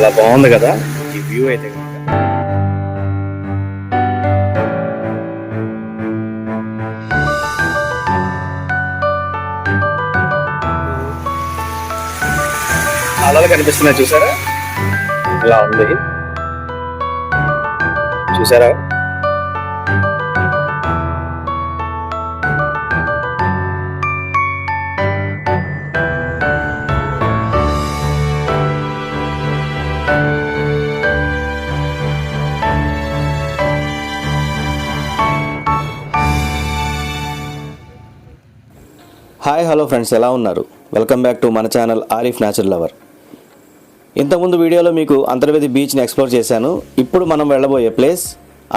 చాలా బాగుంది కదా. ఈ వ్యూ అయితే కనుక అలలు కనిపిస్తున్నాయి చూసారా? ఇలా ఉంది. చూసారా? హాయ్ హలో ఫ్రెండ్స్ ఎలా ఉన్నారు? వెల్కమ్ బ్యాక్ టు మన ఛానల్ ఆరిఫ్ న్యాచురల్ లవర్. ఇంతకుముందు వీడియోలో మీకు అంతర్వేది బీచ్ని ఎక్స్ప్లోర్ చేశాను. ఇప్పుడు మనం వెళ్ళబోయే ప్లేస్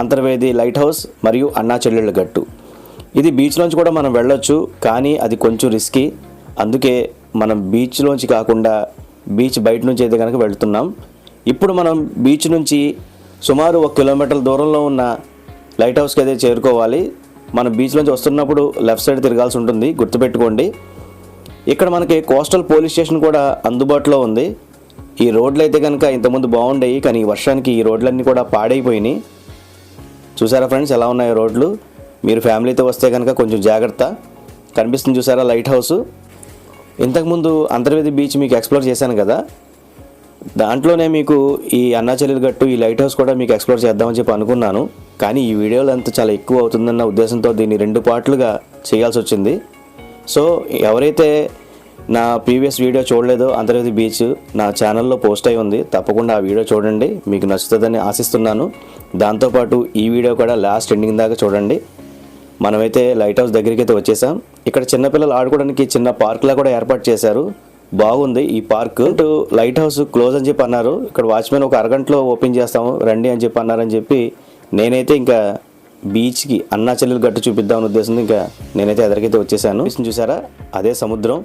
అంతర్వేది లైట్ హౌస్ మరియు అన్నా చెల్లెళ్ళ గట్టు. ఇది బీచ్లోంచి కూడా మనం వెళ్ళొచ్చు కానీ అది కొంచెం రిస్కీ అందుకే మనం బీచ్లోంచి కాకుండా బీచ్ బయట నుంచి అయితే కనుక వెళ్తున్నాం. ఇప్పుడు మనం బీచ్ నుంచి సుమారు ఒక కిలోమీటర్ల దూరంలో ఉన్న లైట్ హౌస్కి అయితే చేరుకోవాలి. మనం బీచ్ నుంచి వస్తున్నప్పుడు లెఫ్ట్ సైడ్ తిరగాల్సి ఉంటుంది. గుర్తుపెట్టుకోండి. ఇక్కడ మనకి కోస్టల్ పోలీస్ స్టేషన్ కూడా అందుబాటులో ఉంది. ఈ రోడ్లు అయితే కనుక ఇంతకుముందు బాగుండేవి కానీ ఈ వర్షానికి ఈ రోడ్లన్నీ కూడా పాడైపోయినాయి. చూసారా ఫ్రెండ్స్ ఎలా ఉన్నాయి రోడ్లు? మీరు ఫ్యామిలీతో వస్తే కనుక కొంచెం జాగ్రత్త. కనిపిస్తుంది చూసారా లైట్ హౌస్ ఇంతకుముందు అంతర్వేది బీచ్ మీకు ఎక్స్ప్లోర్ చేశాను కదా. దాంట్లోనే మీకు ఈ అన్నాచెల్లెలు గట్టు ఈ లైట్ హౌస్ కూడా మీకు ఎక్స్ప్లోర్ చేద్దామని చెప్పి అనుకున్నాను. కానీ ఈ వీడియోలో అంత చాలా ఎక్కువ అవుతుందన్న ఉద్దేశంతో దీన్ని రెండు పార్ట్లుగా చేయాల్సి వచ్చింది. సో ఎవరైతే నా ప్రీవియస్ వీడియో చూడలేదో అంతర్వేది బీచ్ నా ఛానల్లో పోస్ట్ అయి ఉంది. తప్పకుండా ఆ వీడియో చూడండి. మీకు నచ్చుతుందని ఆశిస్తున్నాను. దాంతోపాటు ఈ వీడియో కూడా లాస్ట్ ఎండింగ్ దాకా చూడండి. మనమైతే లైట్ హౌస్ దగ్గరికి అయితే వచ్చేసాం. ఇక్కడ చిన్నపిల్లలు ఆడుకోవడానికి చిన్న పార్క్లా కూడా ఏర్పాటు చేశారు. బాగుంది. ఈ పార్క్ లైట్ హౌస్ క్లోజ్ అని చెప్పి అన్నారు. ఇక్కడ వాచ్మెన్ ఒక అరగంటలో ఓపెన్ చేస్తాము రండి అని చెప్పి అన్నారని చెప్పి నేనైతే ఇంకా బీచ్కి అన్నా చెల్లెలు గట్టు చూపిద్దామని ఉద్దేశంతో ఇంకా నేనైతే ఎదరికైతే వచ్చేసాను. చూసారా అదే సముద్రం.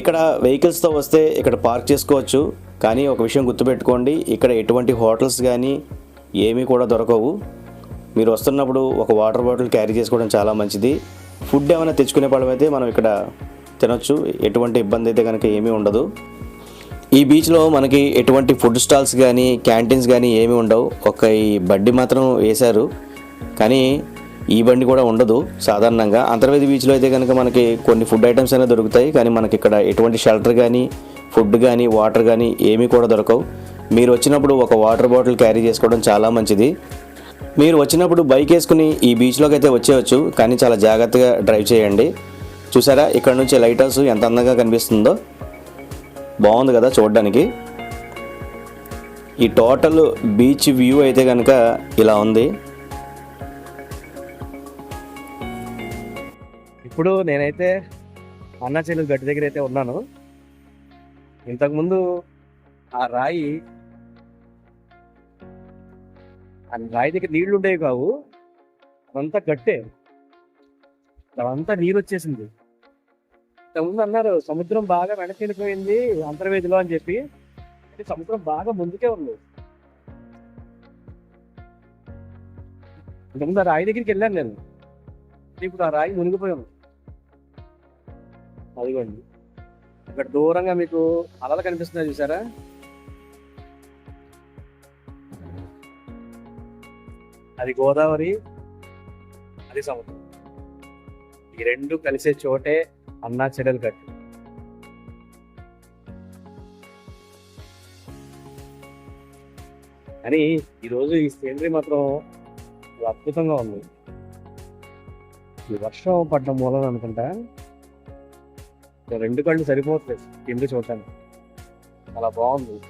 ఇక్కడ వెహికల్స్తో వస్తే ఇక్కడ పార్క్ చేసుకోవచ్చు. కానీ ఒక విషయం గుర్తుపెట్టుకోండి ఇక్కడ ఎటువంటి హోటల్స్ కానీ ఏమీ కూడా దొరకవు. మీరు వస్తున్నప్పుడు ఒక వాటర్ బాటిల్ క్యారీ చేసుకోవడం చాలా మంచిది. ఫుడ్ ఏమైనా తెచ్చుకునే పడమైతే మనం ఇక్కడ తినొచ్చు. ఎటువంటి ఇబ్బంది అయితే కనుక ఏమీ ఉండదు. ఈ బీచ్లో మనకి ఎటువంటి ఫుడ్ స్టాల్స్ కానీ క్యాంటీన్స్ కానీ ఏమీ ఉండవు. ఒక ఈ బండి మాత్రం వేశారు. కానీ ఈ బండి కూడా ఉండదు సాధారణంగా. అంతర్వేది బీచ్లో అయితే కనుక మనకి కొన్ని ఫుడ్ ఐటమ్స్ అయినా దొరుకుతాయి. కానీ మనకి ఇక్కడ ఎటువంటి షెల్టర్ కానీ ఫుడ్ కానీ వాటర్ కానీ ఏమీ కూడా దొరకవు. మీరు వచ్చినప్పుడు ఒక వాటర్ బాటిల్ క్యారీ చేసుకోవడం చాలా మంచిది. మీరు వచ్చినప్పుడు బైక్ వేసుకుని ఈ బీచ్లోకి అయితే వచ్చేయచ్చు. కానీ చాలా జాగ్రత్తగా డ్రైవ్ చేయండి. చూసారా? ఇక్కడ నుంచి లైట్ హౌస్ ఎంత అందంగా కనిపిస్తుందో? బాగుంది కదా చూడడానికి. ఈ టోటల్ బీచ్ వ్యూ అయితే కనుక ఇలా ఉంది. ఇప్పుడు నేనైతే అన్నా చెల్లెలు గట్టి దగ్గర అయితే ఉన్నాను. ఇంతకుముందు ఆ రాయి ఆ రాయి దగ్గర నీళ్ళు ఉండేవి కావు. అదంతా గట్టే. అదంతా నీరు వచ్చేసింది ఇంతకుముందు అన్నారు సముద్రం బాగా వెనక్కి వెళ్ళిపోయింది అంతర్వేదిలో అని చెప్పి. అంటే సముద్రం బాగా ముందుకే ఉంది. ఇంతకుముందు ఆ రాయి దగ్గరికి వెళ్ళాను నేను. ఇప్పుడు ఆ రాయి మునిగిపోయాను అదిగోండి. ఇక్కడ దూరంగా మీకు అలలు కనిపిస్తున్నాయి చూసారా? అది గోదావరి అది సముద్రం. ఈ రెండు కలిసే చోటే అన్నా చెల్లెలు కట్టు. కానీ ఈరోజు ఈ సీనరీ మాత్రం అద్భుతంగా ఉంది. ఈ వర్షం పడ్డ మూలం అనుకుంటా. రెండు కళ్ళు సరిపోతుంది కింద చూడటానికి. చాలా బాగుంది.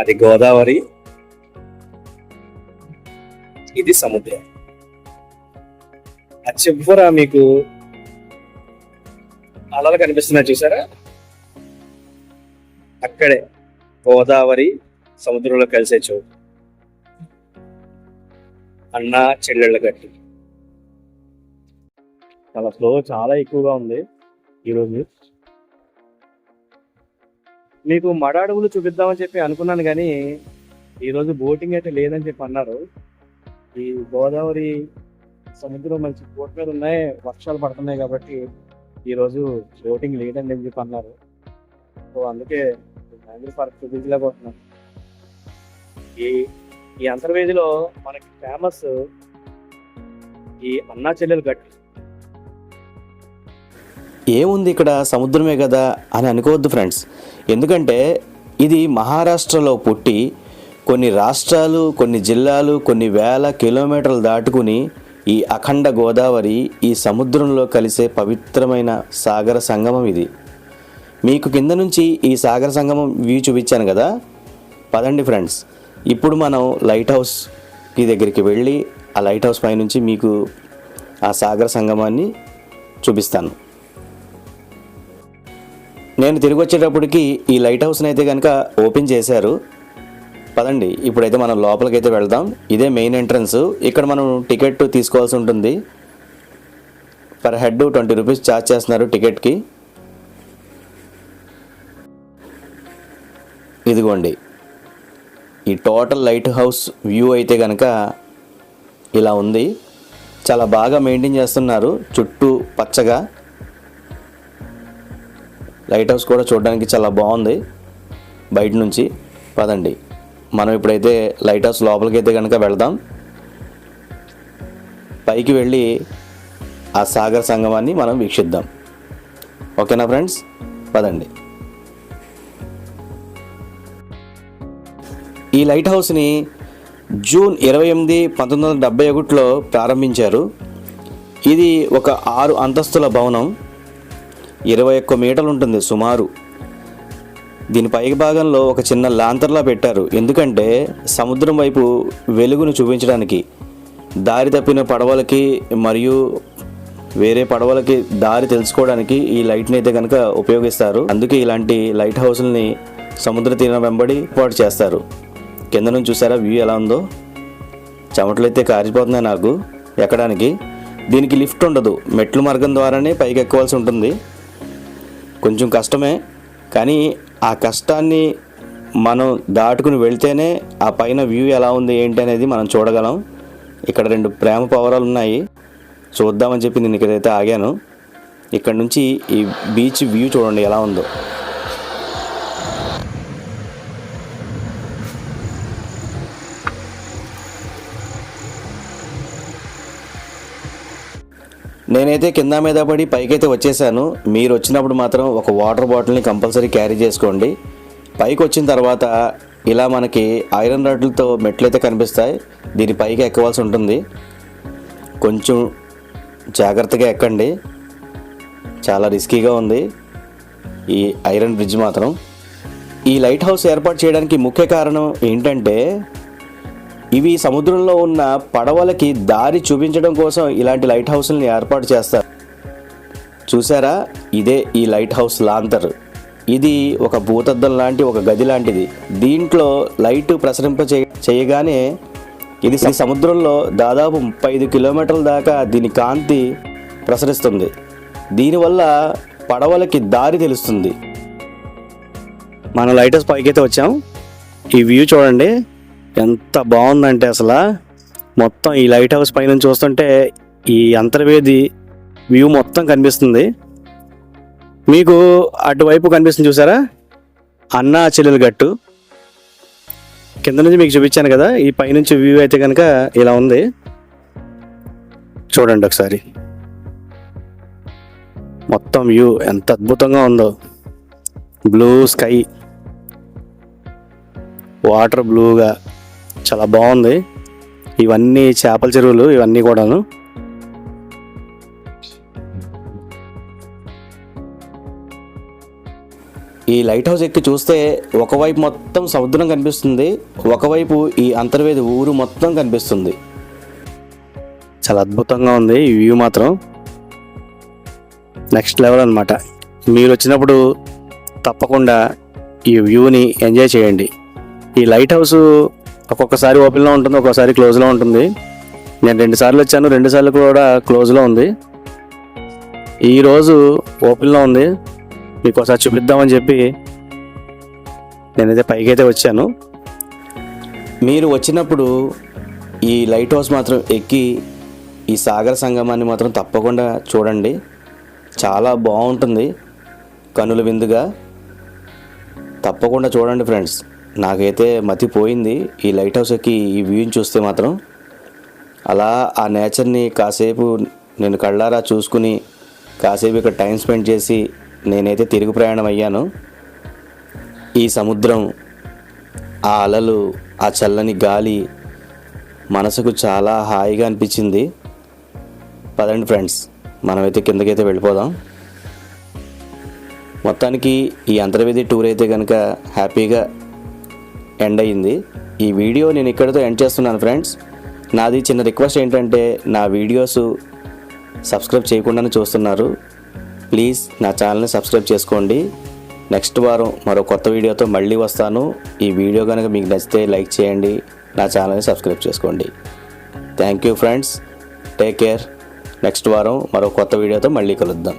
అది గోదావరి ఇది సముద్రం ఆ చివర మీకు అలలు కనిపిస్తున్నాయి చూసారా? అక్కడే గోదావరి సముద్రంలో కలిసే చోటు. అన్న చెల్లెళ్ళ గట్టి చాలా ఫ్లో చాలా ఎక్కువగా ఉంది ఈరోజు. మీకు మడ అడవులు చూపిద్దామని చెప్పి అనుకున్నాను కానీ ఈరోజు బోటింగ్ అయితే లేదని చెప్పి అన్నారు. ఈ గోదావరి సముద్రం మంచి బోట్ మీద ఉన్నాయి వర్షాలు పడుతున్నాయి కాబట్టి ఈరోజు బోటింగ్ లేదండి అని చెప్పి అన్నారు. సో అందుకే మ్యాంగ్రూవ్ పార్క్ చూపించలేకపోతున్నాను ఈ ఈ అంతర్వేదిలో మనకి ఫేమస్ ఈ అన్నా చెల్లెలు గట్టి ఏముంది ఇక్కడ సముద్రమే కదా అని అనుకోవద్దు ఫ్రెండ్స్ ఎందుకంటే ఇది మహారాష్ట్రలో పుట్టి కొన్ని రాష్ట్రాలు కొన్ని జిల్లాలు కొన్ని వేల కిలోమీటర్లు దాటుకుని ఈ అఖండ గోదావరి ఈ సముద్రంలో కలిసే పవిత్రమైన సాగర సంగమం ఇది. మీకు కింద నుంచి ఈ సాగర సంగమం వ్యూ చూపించాను కదా? పదండి ఫ్రెండ్స్. ఇప్పుడు మనం లైట్ హౌస్కి దగ్గరికి వెళ్ళి ఆ లైట్ హౌస్ పైనుంచి మీకు ఆ సాగర సంగమాన్ని చూపిస్తాను. నేను తిరిగి వచ్చేటప్పటికి ఈ లైట్ హౌస్ని అయితే కనుక ఓపెన్ చేశారు. పదండి ఇప్పుడైతే మనం లోపలికి అయితే వెళ్దాం. ఇదే మెయిన్ ఎంట్రన్స్. ఇక్కడ మనం టికెట్ తీసుకోవాల్సి ఉంటుంది. Per head twenty rupees charge చేస్తున్నారు టికెట్కి. ఇదిగోండి. ఈ టోటల్ లైట్ హౌస్ వ్యూ అయితే కనుక ఇలా ఉంది. చాలా బాగా మెయింటైన్ చేస్తున్నారు. చుట్టూ పచ్చగా. లైట్ హౌస్ కూడా చూడడానికి చాలా బాగుంది. బయట నుంచి పదండి. మనం ఇప్పుడైతే లైట్ హౌస్ లోపలికి అయితే కనుక వెళ్దాం. పైకి వెళ్ళి ఆ సాగర్ సంగమాన్ని మనం వీక్షిద్దాం. ఓకేనా ఫ్రెండ్స్? పదండి. ఈ లైట్ హౌస్ని జూన్ ఇరవై ఎనిమిది పంతొమ్మిది వందల డెబ్బై ఒకటిలో ప్రారంభించారు. ఇది ఒక ఆరు అంతస్తుల భవనం. ఇరవై ఒక్క మీటర్లు ఉంటుంది. సుమారు దీని పై భాగంలో ఒక చిన్న లాంతర్లా పెట్టారు. ఎందుకంటే సముద్రం వైపు వెలుగును చూపించడానికి దారి తప్పిన పడవలకి మరియు వేరే పడవలకి దారి తెలుసుకోవడానికి ఈ లైట్ని అయితే కనుక ఉపయోగిస్తారు. అందుకే ఇలాంటి లైట్ హౌస్ని సముద్ర తీరం వెంబడి ఏర్పాటు చేస్తారు. కింద నుంచి చూసారా వ్యూ ఎలా ఉందో? చెమటలు అయితే కారిపోతున్నాయి నాకు. ఎక్కడానికి? దీనికి లిఫ్ట్ ఉండదు. మెట్ల మార్గం ద్వారానే పైకి ఎక్కవలసి ఉంటుంది. కొంచెం కష్టమే. కానీ ఆ కష్టాన్ని మనం దాటుకుని వెళ్తేనే ఆ పైన వ్యూ ఎలా ఉంది ఏంటి అనేది మనం చూడగలం. ఇక్కడ రెండు ప్రేమ పవరాలు ఉన్నాయి. చూద్దామని చెప్పి నేను ఇక్కడైతే ఆగాను. ఇక్కడ నుంచి ఈ బీచ్ వ్యూ చూడండి ఎలా ఉందో. నేనైతే కింద మీద పడి పైకైతే వచ్చేసాను. మీరు వచ్చినప్పుడు మాత్రం ఒక వాటర్ బాటిల్ని కంపల్సరీ క్యారీ చేసుకోండి. పైకి వచ్చిన తర్వాత ఇలా మనకి ఐరన్ రాడ్లతో మెట్లయితే కనిపిస్తాయి. దీని పైకి ఎక్కవలసి ఉంటుంది. కొంచెం జాగ్రత్తగా ఎక్కండి. చాలా రిస్కీగా ఉంది ఈ ఐరన్ బ్రిడ్జ్ మాత్రం. ఈ లైట్ హౌస్ ఏర్పాటు చేయడానికి ముఖ్య కారణం ఏంటంటే ఇవి సముద్రంలో ఉన్న పడవలకి దారి చూపించడం కోసం ఇలాంటి లైట్ హౌస్ని ఏర్పాటు చేస్తారు. చూసారా? ఇదే ఈ లైట్ హౌస్ లాంతర్. ఇది ఒక భూతద్దం లాంటి ఒక గది లాంటిది. దీంట్లో లైట్ ప్రసరింప చేయగానే ఇది సముద్రంలో దాదాపు ముప్పై ఐదు కిలోమీటర్ల దాకా దీని కాంతి ప్రసరిస్తుంది. దీనివల్ల పడవలకి దారి తెలుస్తుంది. మన లైట్ హౌస్ పైకైతే అయితే వచ్చాం. ఈ వ్యూ చూడండి. ఎంత బాగుందంటే అసలు. మొత్తం ఈ లైట్ హౌస్ పైన చూస్తుంటే ఈ అంతర్వేది వ్యూ మొత్తం కనిపిస్తుంది. మీకు అటువైపు కనిపిస్తుంది చూసారా? అన్నా చెల్లెలు గట్టు. కింద నుంచి మీకు చూపించాను కదా ఈ పైనుంచి వ్యూ అయితే కనుక ఇలా ఉంది. చూడండి ఒకసారి. మొత్తం వ్యూ ఎంత అద్భుతంగా ఉందో. Blue sky. వాటర్ బ్లూగా. చాలా బాగుంది. ఇవన్నీ చేపల చెరువులు ఇవన్నీ కూడాను. ఈ లైట్ హౌస్ ఎక్కి చూస్తే ఒకవైపు మొత్తం సముద్రం కనిపిస్తుంది ఒకవైపు ఈ అంతర్వేది ఊరు మొత్తం కనిపిస్తుంది. చాలా అద్భుతంగా ఉంది ఈ వ్యూ మాత్రం. నెక్స్ట్ లెవెల్ అనమాట మీరు వచ్చినప్పుడు తప్పకుండా ఈ వ్యూని ఎంజాయ్ చేయండి. ఈ లైట్ హౌస్ ఒక్కొక్కసారి ఓపెన్లో ఉంటుంది ఒక్కొక్కసారి క్లోజ్లో ఉంటుంది. నేను రెండుసార్లు వచ్చాను రెండుసార్లు కూడా క్లోజ్లో ఉంది. ఈరోజు ఓపెన్లో ఉంది. మీకు ఒకసారి చూపిద్దామని చెప్పి నేనైతే పైకైతే వచ్చాను. మీరు వచ్చినప్పుడు ఈ లైట్ హౌస్ మాత్రం ఎక్కి ఈ సాగర సంగమాన్ని మాత్రం తప్పకుండా చూడండి. చాలా బాగుంటుంది. కనుల విందుగా తప్పకుండా చూడండి ఫ్రెండ్స్. నాకైతే మతిపోయింది ఈ లైట్ హౌస్ ఎక్కి ఈ వ్యూని చూస్తే మాత్రం అలా ఆ నేచర్ని కాసేపు నేను కళ్ళారా చూసుకుని కాసేపు ఇక్కడ టైం స్పెండ్ చేసి నేనైతే తిరుగు ప్రయాణం అయ్యాను. ఈ సముద్రం ఆ అలలు ఆ చల్లని గాలి మనసుకు చాలా హాయిగా అనిపించింది. పదండి ఫ్రెండ్స్ మనమైతే కిందకైతే వెళ్ళిపోదాం. మొత్తానికి ఈ అంతర్వేది టూర్ అయితే కనుక హ్యాపీగా ఎండ్ అయ్యింది. ఈ వీడియో నేను ఇక్కడితో ఎండ్ చేస్తున్నాను ఫ్రెండ్స్. నాది చిన్న రిక్వెస్ట్ ఏంటంటే నా వీడియోస్ సబ్స్క్రైబ్ చేయకుండానే చూస్తున్నారు. ప్లీజ్ నా ఛానల్ని సబ్స్క్రైబ్ చేసుకోండి. నెక్స్ట్ వారం మరో కొత్త వీడియోతో మళ్ళీ వస్తాను. ఈ వీడియో కనుక మీకు నచ్చితే లైక్ చేయండి. నా ఛానల్ని సబ్స్క్రైబ్ చేసుకోండి. Thank you friends. Take care. Next వారం మరో కొత్త వీడియోతో మళ్ళీ కలుద్దాం.